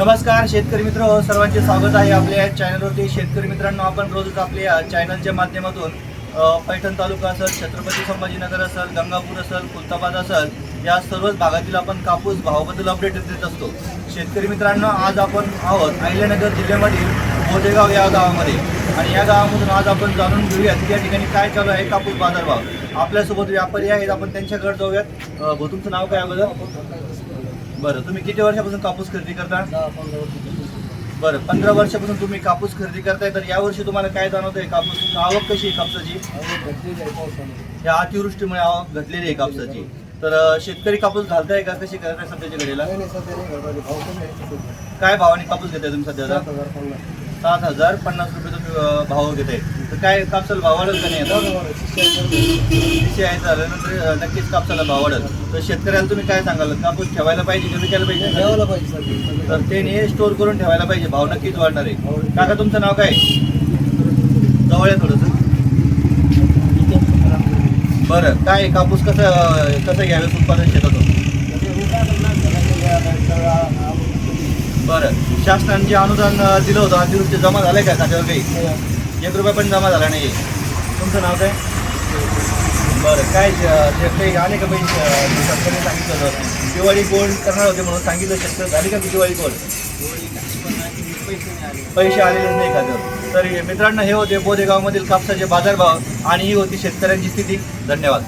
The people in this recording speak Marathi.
नमस्कार शेतकरी मित्र सर्वांचे स्वागत आहे आपल्या या चॅनलवरती. शेतकरी मित्रांनो आपण रोजच आपल्या चॅनलच्या माध्यमातून पैठण तालुका असेल छत्रपती संभाजीनगर असेल गंगापूर असेल खुलताबाद असेल या सर्वच भागातील आपण कापूस भावाबद्दल अपडेट देत असतो. शेतकरी मित्रांनो आज आपण आहोत अहिल्यानगर जिल्ह्यामधील बोदेगाव या गावामध्ये. आणि या गावामधून आज आपण जाणून घेऊयात की या ठिकाणी काय चालू आहे कापूस बाजारभाव. आपल्यासोबत व्यापारी आहेत आपण त्यांच्याकडे जाऊयात. अ, तुमचं नाव काय अगोदर? बरं तुम्ही किती वर्षापासून कापूस खरेदी करता? बरं पंधरा वर्षापासून तुम्ही कापूस खरेदी करताय तर यावर्षी तुम्हाला काय जाणवतंय? कापूस आवक कशी आहे कापसाची? या अतिवृष्टीमुळे आवक घटलेली आहे कापसाची. तर शेतकरी कापूस घालताय का? कशी करताय सध्याच्या घडीला? काय भावाने कापूस घेताय तुम्ही सध्याला सात हजार पन्नास रुपये तुम्ही भाव घेताय. तर काय कापसाला भाव वाढेल का नाही आता? आहे झाल्यानंतर नक्कीच कापसाला भाव वाढेल. तर शेतकऱ्याला तुम्ही काय सांगाल? कापूस ठेवायला पाहिजे की विकायला पाहिजे? तर त्याने स्टोर करून ठेवायला पाहिजे. भाव नक्कीच वाढणार आहे. काका तुमचं नाव काय? जवळ आहे थोडंसं. बरं. काय आहे? कापूस कसं कसं घ्यावेस उत्पादन शेतातून? बरं. शासनाने जे अनुदान दिलं होतं अतिवृष्टी जमा झालंय का खात्यावर काही एक रुपया पण जमा झाला नाही तुमचं नाव काय? बरं काय जे काही आले का जे सरकारने सांगितलं होतं. दिवाळी गोल्ड करणार होते म्हणून सांगितलं शेतकरी. झाली का ती दिवाळी गोल्ड पैसे आलेले नाही खात्यावर तर हे मित्रांनो हे होते बोदेगावमधील कापसाचे बाजारभाव आणि ही होती शेतकऱ्यांची स्थिती. धन्यवाद.